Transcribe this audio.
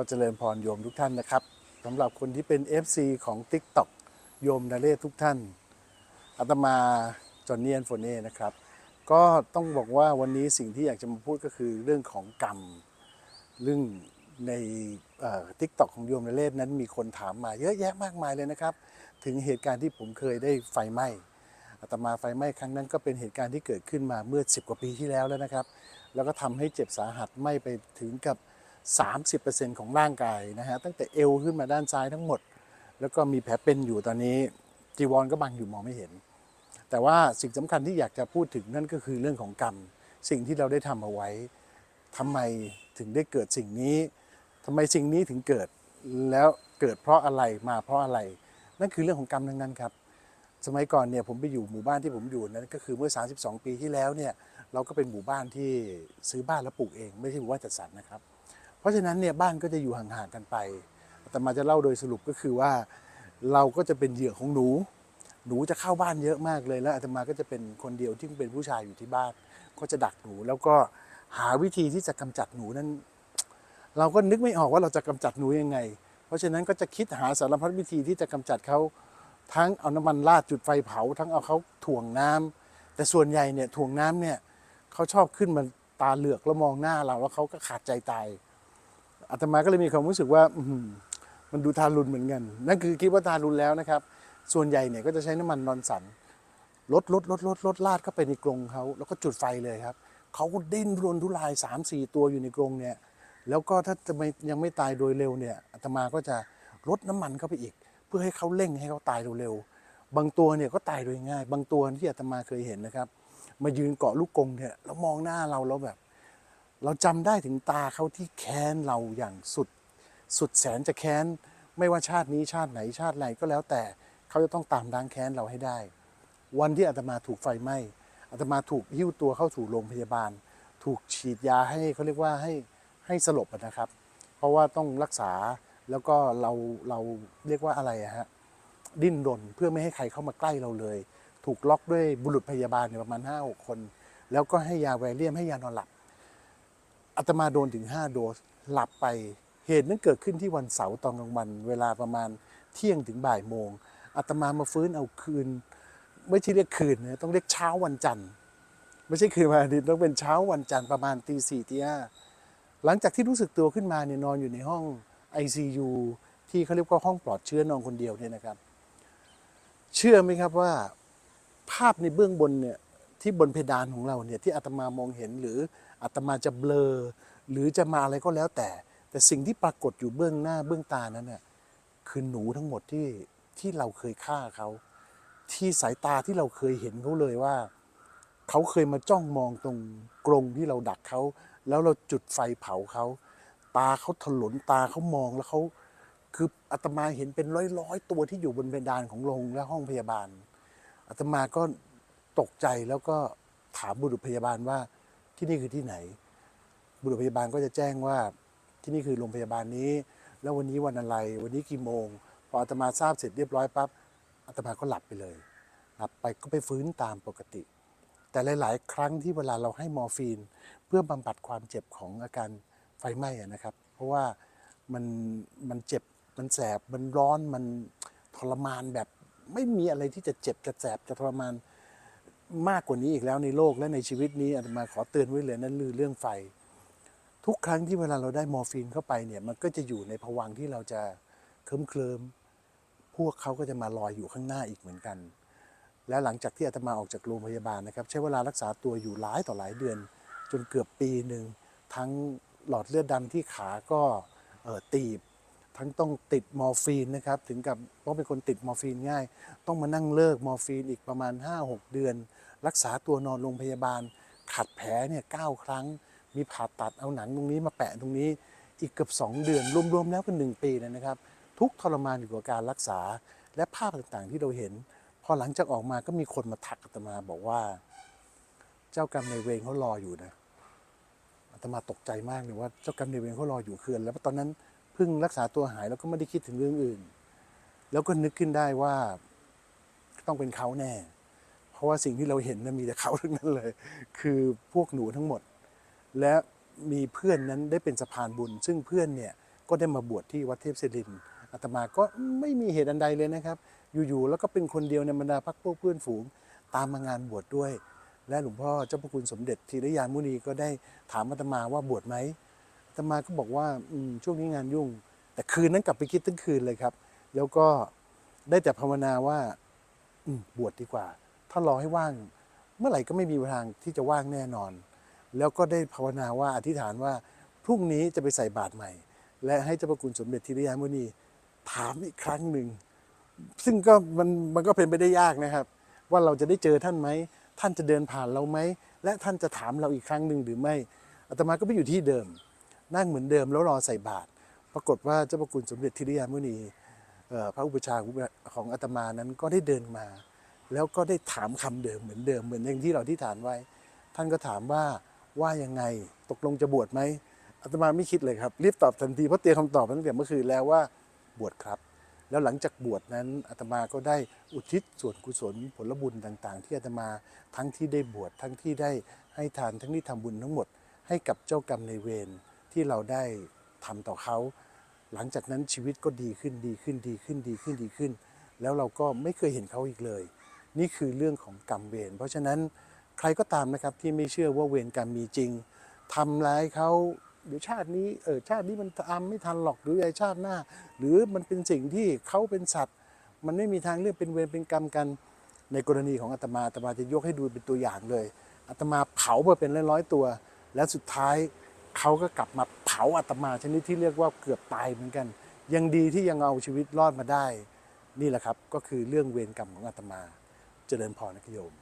ก็เจริญพรโยมทุกท่านนะครับสำหรับคนที่เป็น FC ของ TikTok โยมนาเรศทุกท่านอาตมาจอนเนียนโฟเน่นะครับ ก็ต้องบอกว่าวันนี้สิ่งที่อยากจะมาพูดก็คือเรื่องของกรรม เรื่องในทิกตอกของโยมนาเรศนั้นมีคนถามมาเยอะแยะมากมายเลยนะครับ ถึงเหตุการณ์ที่ผมเคยได้ไฟไหม้อาตมาไฟไหม้ครั้งนั้นก็เป็นเหตุการณ์ที่เกิดขึ้นมาเมื่อ 10 กว่าปีที่แล้วแล้วนะครับ แล้วก็ทำให้เจ็บสาหัสไหม้ไปถึงกับ 30%ของร่างกายนะฮะตั้งแต่เอวขึ้นมาด้านซ้ายทั้งหมด แล้วก็มีแผลเป็นอยู่ตอนนี้จีวรก็บังอยู่มองไม่เห็น แต่ว่าสิ่งสำคัญที่อยากจะพูดถึงนั่นก็คือเรื่องของกรรม สิ่งที่เราได้ทำเอาไว้ทำไมถึงได้เกิดสิ่งนี้ทำไมสิ่งนี้ถึงเกิดแล้วเกิดเพราะอะไรมาเพราะอะไร นั่นคือเรื่องของกรรมทั้งนั้นครับ สมัยก่อนเนี่ยผมไปอยู่หมู่บ้านที่ผมอยู่นั้นก็คือเมื่อ 32 ปีที่แล้วเนี่ยเราก็เป็นหมู่บ้านที่ซื้อบ้านแล้วปลูกเอง ไม่ใช่หมู่บ้านจัดสรรนะครับ เพราะฉะนั้นเนี่ยบ้านก็จะอยู่ห่างๆกันไปแต่มาจะเล่าโดยสรุปก็คือว่า เราก็จะเป็นเหยื่อของหนู หนูจะเข้าบ้านเยอะมากเลยแล้วอาตมาก็จะเป็นคนเดียวที่เป็นผู้ชายอยู่ที่บ้าน ก็จะดักหนูแล้วก็หาวิธีที่จะกำจัดหนูนั้น เราก็นึกไม่ออกว่าเราจะกำจัดหนูยังไง เพราะฉะนั้นก็จะคิดหาสารพัดวิธีที่จะกำจัดเขาทั้งเอาน้ำมันราดจุดไฟเผา ทั้งเอาเขาถ่วงน้ำแต่ส่วนใหญ่เนี่ยถ่วงน้ำเนี่ยเขาชอบขึ้นมาตาเหลือกแล้วมองหน้าเราแล้วเขาก็ขาดใจตาย อาตมาก็เลยมีความรู้สึกว่าอืมันดูทารุณเหมือนกัน นั่นคือคิดว่าทารุณแล้วนะครับ ส่วนใหญ่เนี่ยก็จะใช้น้ำมันนอนสันลดลดลดลดลดลาดเข้าไปในกรงเขาแล้วก็จุดไฟเลยครับเขาก็ดิ้นรนทุราย3ามสี่ตัวอยู่ในกรงเนี่ยแล้วก็ถ้าจะไม่ยังไม่ตายโดยเร็วเนี่ยอาตมาก็จะลดน้ำมันเข้าไปอีก เพื่อให้เขาเร่งให้เขาตายเร็วๆบางตัวเนี่ยก็ตายโดยง่าย บางตัวที่อาตมาเคยเห็นนะครับ มายืนเกาะลูกกรงเนี่ยแล้วมองหน้าเราแล้วแบบ เราจำได้ถึงตาเขาที่แค้นเราอย่างสุด สุดแสนจะแค้น ไม่ว่าชาตินี้ชาติไหนชาติไหนก็แล้วแต่เขาจะต้องตามล้างแค้นเราให้ได้ วันที่อาตมาถูกไฟไหม้อาตมาถูกหิ้วตัวเข้าสู่โรงพยาบาล ถูกฉีดยาให้เขาเรียกว่าให้ให้สลบนะครับ เพราะว่าต้องรักษาแล้วก็เราเราเรียกว่าอะไรฮะดิ้นรนเพื่อไม่ให้ใครเข้ามาใกล้เราเลย ถูกล็อกด้วยบุรุษพยาบาลประมาณห้าหกคน แล้วก็ให้ยาแวเลียมให้ยานอนหลับ อาตมาโดนถึง 5 โดส หลับไป เหตุนั้นเกิดขึ้นที่วันเสาร์ตอนกลางวัน เวลาประมาณเที่ยงถึงบ่ายโมงอาตมามาฟื้นเอาคืน ไม่ใช่เรียกคืนนะต้องเรียกเช้าวันจันทร์ ไม่ใช่คืนวันอาทิตย์ต้องเป็นเช้าวันจันทร์ประมาณตีสี่ตีห้าหลังจากที่รู้สึกตัวขึ้นมาเนี่ยนอนอยู่ในห้อง ICU ที่เขาเรียกว่าห้องปลอดเชื้อนอนคนเดียวเนี่ยนะครับ เชื่อไหมครับว่าภาพในเบื้องบนเนี่ยที่บนเพดานของเราเนี่ยที่อาตมามองเห็นหรือ อาตมาจะเบลอ หรือจะมาอะไรก็แล้วแต่ แต่สิ่งที่ปรากฏอยู่เบื้องหน้าเบื้องตานั้นน่ะคือหนูทั้งหมดที่ที่เราเคยฆ่าเขา ที่สายตาที่เราเคยเห็นเขาเลยว่า เขาเคยมาจ้องมองตรงกรงที่เราดักเขา แล้วเราจุดไฟเผาเขา ตาเขาถลนตาเขามองแล้วเขาคืออาตมาเห็นเป็นร้อยร้อยๆตัวที่อยู่บนเพดานของโรงและห้องพยาบาลอาตมาก็ตกใจแล้วก็ถามบุรุษพยาบาลว่า ที่นี่คือที่ไหน บุรุษพยาบาลก็จะแจ้งว่าที่นี่คือโรงพยาบาลนี้ แล้ววันนี้วันอะไร วันนี้กี่โมง พออาตมาทราบเสร็จเรียบร้อยปั๊บอาตมาก็หลับไปเลยหลับไปก็ไปฟื้นตามปกติ แต่หลาย ๆ ครั้งที่เวลาเราให้มอร์ฟีน เพื่อบำบัดความเจ็บของอาการไฟไหม้นะครับ เพราะว่ามันมันเจ็บมันแสบมันร้อนมันทรมานแบบไม่มีอะไรที่จะเจ็บจะแสบจะทรมาน มากกว่านี้อีกแล้วในโลกและในชีวิตนี้อาตมาขอเตือนไว้เลยนั่นคือเรื่องไฟ ทุกครั้งที่เวลาเราได้มอร์ฟีนเข้าไปเนี่ยมันก็จะอยู่ในภวังที่เราจะเคลิ้มเคลิมพวกเขาก็จะมาลอยอยู่ข้างหน้าอีกเหมือนกัน แล้วหลังจากที่อาตมาออกจากโรงพยาบาลนะครับ ใช้เวลารักษาตัวอยู่หลายต่อหลายเดือน จนเกือบปีหนึ่งทั้งหลอดเลือดดำที่ขาก็ออตีบ ทั้งต้องติดมอร์ฟีนนะครับถึงกับเพราเป็นคนติดมอร์ฟีนง่าย ต้องมานั่งเลิกมอร์ฟีนอีกประมาณ 5-6 เดือน รักษาตัวนอนโรงพยาบาล ขัดแผลเนี่ยเครั้ง มีผ่าตัดเอาหนังตรงนี้มาแปะตรงนี้อีกเกือบ 2 เดือน รวมๆแล้วก็หนึ่งปีเลยนะครับ ทุกทรมานอยู่กับการรักษาและภาพต่างๆที่เราเห็น พอหลังจากออกมาก็มีคนมาทักอาตมาบอกว่า เจ้ากรรมในเวรเขารออยู่นะอาตมาตกใจมากเลยว่าเจ้ากรรมในเวรเขารออยู่คืนแล้วตอนนั้น พิ่งรักษาตัวหายแล้วก็ไม่ได้คิดถึงเรื่องอื่น แล้วก็นึกขึ้นได้ว่าต้องเป็นเขาแน่ เพราะว่าสิ่งที่เราเห็นนะมีแต่เขาทั้งนั้นเลย คือพวกหนูทั้งหมด และมีเพื่อนนั้นได้เป็นสะพานบุญ ซึ่งเพื่อนเนี่ยก็ได้มาบวชที่วัดเทพศิรินทร์อาตมาก็ไม่มีเหตุอันใดเลยนะครับ อยู่ๆแล้วก็เป็นคนเดียวในบรรดาพักพวกเพื่อนฝูง ตามมางานบวชด้วย และหลวงพ่อเจ้าพระคุณสมเด็จธีรยานมุนีก็ได้ถามอาตมาว่าบวชไหม ตมาก็บอกว่าอืช่วงนี้งานยุ่ง แต่คืนนั้นกลับไปคิดทั้งคืนเลยครับ แล้วก็ได้แต่ภาวนาว่าอืบวชดีกว่า ถ้ารอให้ว่าง เมื่อไหร่ก็ไม่มีทางที่จะว่างแน่นอน แล้วก็ได้ภาวนาว่าอธิษฐานว่าพรุ่งนี้จะไปใส่บาตรใหม่ และให้เจ้าพระคุณสมเด็จธีรยามุนีถามอีกครั้งหนึ่ง ซึ่งก็มันมันก็เป็นไปได้ยากนะครับ ว่าเราจะได้เจอท่านไหม ท่านจะเดินผ่านเราไหม และท่านจะถามเราอีกครั้งหนึ่งหรือไม่อาตมาก็ไปอยู่ที่เดิม นั่งเหมือนเดิมแล้วรอใส่บาตรปรากฏว่าเจ้าพระคุณสมเด็จทิริยามุนีเอ่อพระอุปชาของอาตมานั้นก็ได้เดินมา แล้วก็ได้ถามคำเดิมเหมือนเดิมเหมือนอย่างที่เราที่ฐานไว้ ท่านก็ถามว่าว่ายังไงตกลงจะบวชไหมอาตมาไม่คิดเลยครับ รีบตอบทันทีเพราะเตรียมคำตอบตั้งแต่เมื่อคืนแล้วว่าบวชครับ แล้วหลังจากบวชนั้นอาตมาก็ได้อุทิศส่วนกุศลผลบุญต่าง ๆ ที่อาตมาทั้งที่ได้บวชทั้งที่ได้ให้ทานทั้งที่ทำบุญทั้งหมด ให้กับเจ้ากรรมในเวร ที่เราได้ทำต่อเขา หลังจากนั้นชีวิตก็ดีขึ้นดีขึ้นดีขึ้นดีขึ้นดีขึ้น แล้วเราก็ไม่เคยเห็นเขาอีกเลย นี่คือเรื่องของกรรมเวรเพราะฉะนั้นใครก็ตามนะครับที่ไม่เชื่อว่าเวรกรรมมีจริงทำร้ายเขาเดี๋ยวชาตินี้เออชาตินี้มันทำไม่ทันหรอกหรือไอชาติหน้า หรือมันเป็นสิ่งที่เขาเป็นสัตว์ มันไม่มีทางเลือกเป็นเวรเป็นกรรมกัน ในกรณีของอาตมาอาตมาจะยกให้ดูเป็นตัวอย่างเลยอาตมาเผาไปเป็นร้อยๆตัว แล้วสุดท้าย เขาก็กลับมาเผาอาตมาชนิดที่เรียกว่าเกือบตายเหมือนกัน ยังดีที่ยังเอาชีวิตรอดมาได้ นี่แหละครับก็คือเรื่องเวรกรรมของอาตมาเจริญพรนักโยม